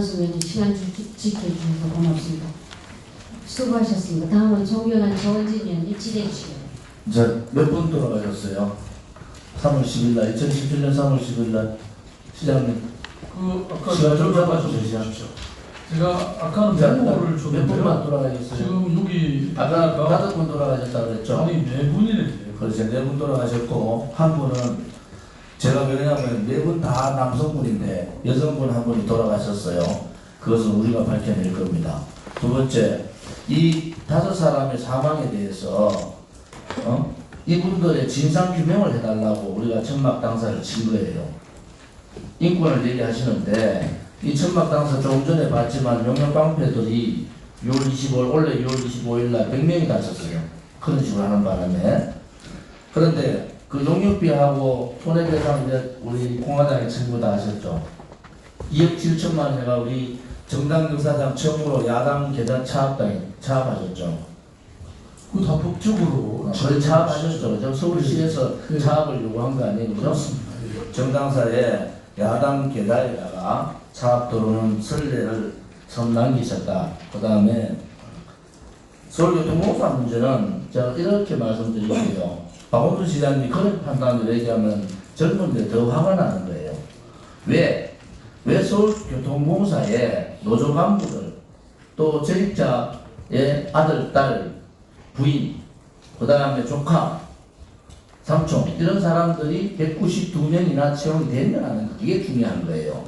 선수님 시간 지- 지켜주셔서 고맙습니다. 수고하셨습니다. 다음은 존경하는 정원진 의원 입지해 주시고요. 이제 몇분 돌아가셨어요? 3월 10일 날, 2017년 3월 10일 날 시장님 그 아까 시간 좀 잡아주십시오. 제가 아까는 메모를 몇 줬는데요. 분만 돌아가셨어요? 지금 여기 아까 보니까 다섯 분 돌아가셨다고 그랬죠? 아니 네 분이네. 그래서 네분 돌아가셨고 한 분은 제가 왜냐하면 네 분 다 남성분인데 여성분 한 분이 돌아가셨어요. 그것은 우리가 밝혀낼 겁니다. 두 번째, 이 다섯 사람의 사망에 대해서 어? 이분들의 진상 규명을 해달라고 우리가 천막 당사를 친 거예요. 인권을 얘기하시는데 이 천막 당사 조금 전에 봤지만 용역 깡패들이 6월 25일 원래 6월 25일 날 100명이 다쳤어요. 그런 식으로 하는 바람에 그런데 그 용역비하고 손해배상 이제 우리 공화당에 전부 다 하셨죠. 2억 7천만 원 해가 우리 정당 역사상 처음으로 야당 계단 차압당에 차압하셨죠. 그다 법적으로 저희 차압하셨죠. 저 서울시에서 네. 차압을 요구한 거 아니에요. 그죠? 예. 정당사에 야당 계단에다가 차압 도로는 선례를 선 남기셨다. 그 다음에 서울교통공사 문제는 제가 이렇게 말씀드릴게요. 박원순 시장님이 그런 판단을 얘기하면 젊은데 더 화가 나는 거예요. 왜? 왜 서울교통공사에 노조 간부들 또 재직자의 아들, 딸, 부인, 그 다음에 조카, 삼촌 이런 사람들이 192명이나 채용이 되면 하는 거 이게 중요한 거예요.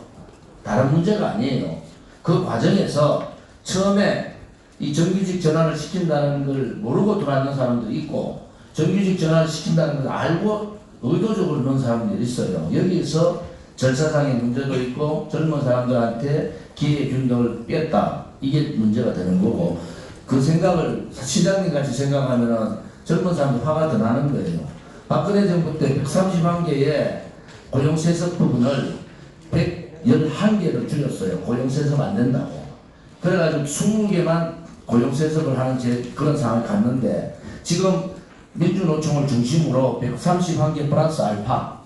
다른 문제가 아니에요. 그 과정에서 처음에 이 정규직 전환을 시킨다는 걸 모르고 들어왔는 사람들이 있고 정규직 전환을 시킨다는 걸 알고 의도적으로 넣은 사람들이 있어요. 여기에서 절차상의 문제도 있고 젊은 사람들한테 기회 균등을 뺐다. 이게 문제가 되는 거고 그 생각을 시장님 같이 생각하면은 젊은 사람들 화가 더 나는 거예요. 박근혜 정부 때 131개의 고용세습 부분을 111개로 줄였어요. 고용세습 안 된다고. 그래가지고 20개만 고용세습을 하는 제 그런 상황을 갔는데 지금 민주노총을 중심으로 131개 플러스 알파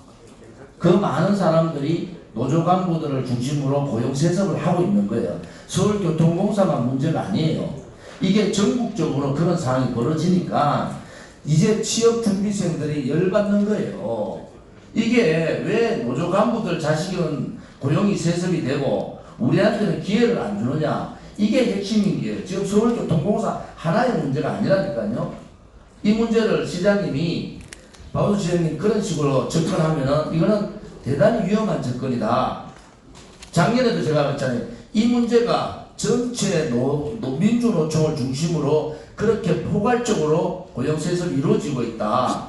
그 많은 사람들이 노조 간부들을 중심으로 고용 세습을 하고 있는 거예요. 서울교통공사만 문제가 아니에요. 이게 전국적으로 그런 상황이 벌어지니까 이제 취업 준비생들이 열받는 거예요. 이게 왜 노조 간부들 자식은 고용이 세습이 되고 우리한테는 기회를 안 주느냐 이게 핵심인 게요. 지금 서울교통공사 하나의 문제가 아니라니까요. 이 문제를 시장님이 바우스 시장님 그런 식으로 접근하면은 이거는 대단히 위험한 접근이다. 작년에도 제가 그랬잖아요. 이 문제가 전체 노, 노 민주노총을 중심으로 그렇게 포괄적으로 고용세습이 이루어지고 있다.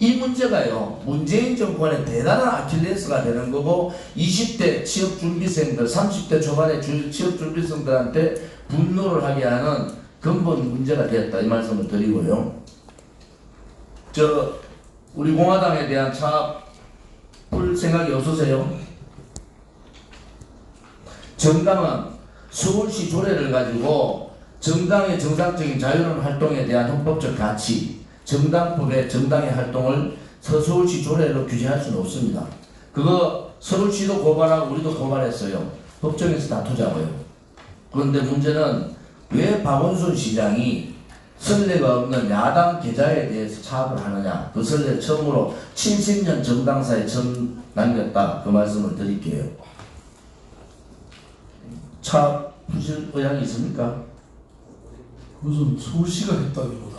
이 문제가요, 문재인 정권의 대단한 아킬레스가 되는 거고, 20대 취업준비생들, 30대 초반의 주- 취업준비생들한테 분노를 하게 하는 근본 문제가 되었다. 이 말씀을 드리고요. 저, 우리 공화당에 대한 차풀 생각이 없으세요? 정당은 서울시 조례를 가지고 정당의 정상적인 자유로운 활동에 대한 헌법적 가치, 정당법의 정당의 활동을 서- 서울시 조례로 규제할 수는 없습니다. 그거 서울시도 고발하고 우리도 고발했어요. 법정에서 다투자고요. 그런데 문제는 왜 박원순 시장이 선례가 없는 야당 계좌에 대해서 차압을 하느냐. 그 선례 처음으로 70년 정당사에 처음 남겼다. 그 말씀을 드릴게요. 차압 푸실 의향이 있습니까? 그것은 서울시가 했다기보다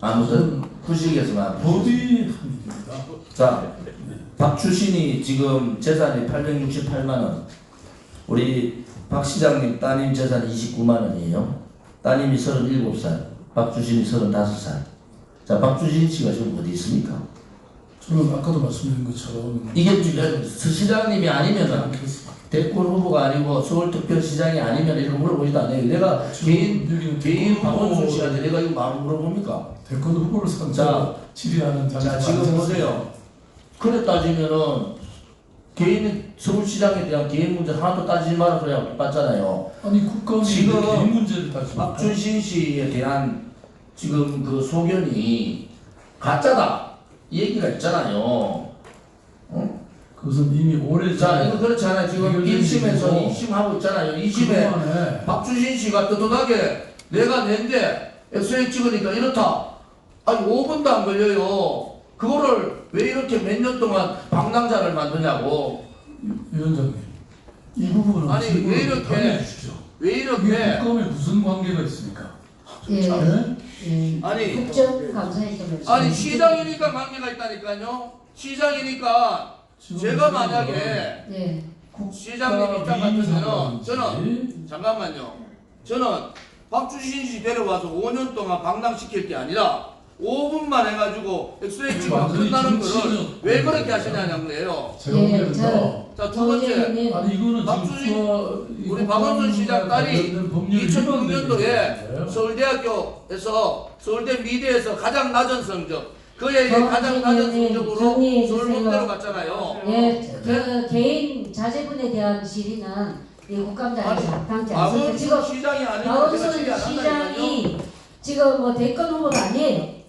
아무튼 한 일입니다. 자 박주신이 지금 재산이 868만 원 우리 박 시장님 따님 재산 29만 원이에요 따님이 37살 박주신이 35살 자 박주신 씨가 지금 어디 있습니까? 저는 아까도 말씀드린 것처럼 이게 지금 서 시장님이 아니면은. 대권 후보가 아니고 서울특별시장이 아니면 이런 물어보지도 않아요 내가 개인 개인 박원순 씨한테 내가 이거 마음 물어봅니까? 대권 후보를 자, 상대로 질의하는 자 자리가 지금 보세요. 그래 따지면은 개인 서울시장에 대한 개인 문제 하나도 따지지 마라 그래야 똑같잖아요. 아니 국가원이 지금 개인 문제를 따지고 박준신 씨에 대한 지금 그 소견이 가짜다 이 얘기가 있잖아요. 어? 그것은 이미 오래 자 이거 그렇지 않아요. 지금 해결된 1심에서 일이고 2심 하고 있잖아요. 2심에 그동안에 박주신 씨가 떳떳하게 내가 낸데 엑스레이 찍으니까 이렇다. 아니 5분도 안 걸려요. 그거를 왜 이렇게 몇 년 동안 방랑자를 만드냐고. 위원장님 이 부분은 아니, 왜 이렇게. 왜 이렇게 국감에 무슨 관계가 있습니까? 예, 네? 예. 아니 국정감사했던 거. 아니 시장이니까 관계가 있다니까요. 시장이니까 제가 만약에 예. 시장님 입장 민주당인지 저는 잠깐만요. 저는 박주신 씨 데려와서 5년 동안 방랑시킬 게 아니라 5분만 해가지고 엑스레이 찍으면 완전히 끝나는 거를 정치적 왜 그렇게 하시냐는 거예요. 제가 예, 보기에는 저- 자, 두 번째. 정재님 아니 이거는 박수진, 지금 우리 박원순 시장 딸이 관련된 법률 위반된 2006년도에 일이에요. 서울대학교에서 서울대 미대에서 가장 낮은 성적 그에 정리, 가장 낮은 정리, 성적으로 서울대로 주세요. 갔잖아요. 예, 그 개인 자제분에 대한 질의는 이 국감장에서 합당치 않습니다. 지금 박원순 시장이 아니고 제가 박원순 질의 안 한다니까요. 시장이 지금 뭐 대권 후보가 아니에요.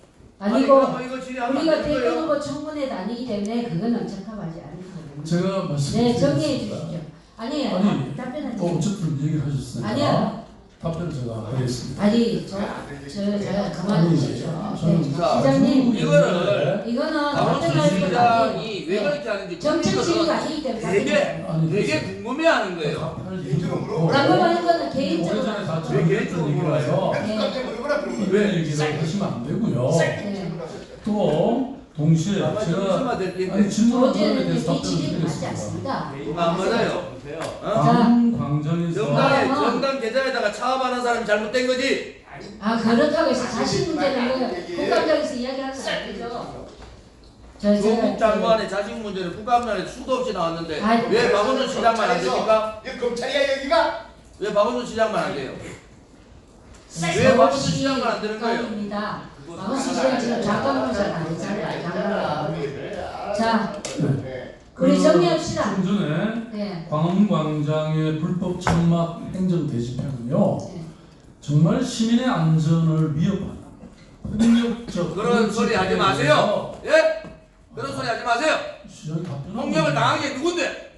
아니 아니고 이거 질의하면 우리가 거예요. 후보 청문회도 아니기 때문에 그거는 적합하지 않은 거예요. 제가 네, 정리해 말씀드리겠습니다. 주시죠. 아니에요. 아니, 답변하지. 어, 어쨌든 얘기를 하셨으니까 아니야. 답변을 제가 하겠습니다. 아니, 저, 저, 제가 그만해 아니, 주십시오. 저는 네. 자, 시장님, 이거는 건 시장이 아니에요. 왜 네. 그렇게 하는지 정책 질의가 국민들은 아니기 때문에 되게 아니, 되게 궁금해하는 거예요. 없고 궁금한 거는 개인적으로 왜 개인적으로 네. 왜 얘기를 하시면 안 되고요. 네. 또 동시에 제가. 아니 어제는 대해서 이 답변을 드리겠습니다. 않습니다. 안 맞아요. 어? 광 광전에서 정당에 아. 정당 계좌에다가 차압하는 사람이 잘못된 거지. 아 그렇다고 해서 자신 문제는 그 국감장에서 이야기하면 안 되죠. 저 조국 장관의 자식 문제는 국감장에 수도 없이 나왔는데 아이, 왜 박원순 시장만 안 됩니까? 이 검찰이야 여기가 왜 박원순 시장만 안 돼요? 네, 왜 박원순 시장만 안 되는 거예요? 입니다. 박원순 시장 지금 장관문자가 아니잖아요. 장관. 자, 우리 정리합시다. 좀 전에 네. 광화문광장의 불법 천막 행정 대집행은요 네. 정말 시민의 안전을 위협하는 폭력적 그런 소리 하지 마세요. 예? 그런 소리 하지 마세요. 폭력을 당한 게 누군데?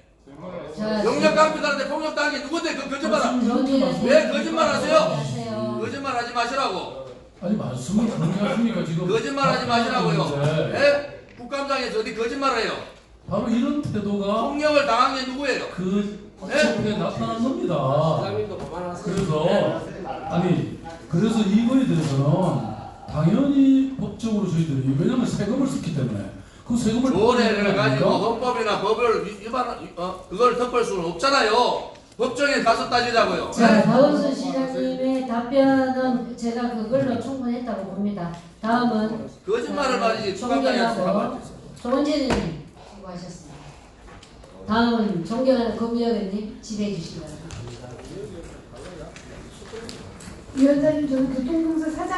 자, 영역 깡패들한테 폭력 당한 게 누군데? 그 거짓말하. 정리하세요. 왜 거짓말 하세요? 마시라고. 아니 말씀을 그렇게 하십니까 지금 거짓말 하지 마시라고요. 네. 예? 국감장에서 어디 거짓말해요? 바로 이런 태도가 폭력을 당한 게 누구예요? 그 법에 나타난 겁니다. 그래서 아니 그래서 이거에 대해서는 당연히 법적으로 저희들이 왜냐하면 세금을 썼기 때문에 그 세금을 조례를 가지고 헌법이나 법을 위- 위반 어 그걸 덮을 수는 없잖아요. 법정에 가서 따지자고요. 자, 박원순 시장님의 답변은 제가 그걸로 충분했다고 봅니다. 다음은 거짓말을 말이지 존경하고 가만 조원재님 수고하셨습니다. 다음은 존경하는 검의원님 질의해 주시기 바랍니다. 위원장님 저는 교통공사 사장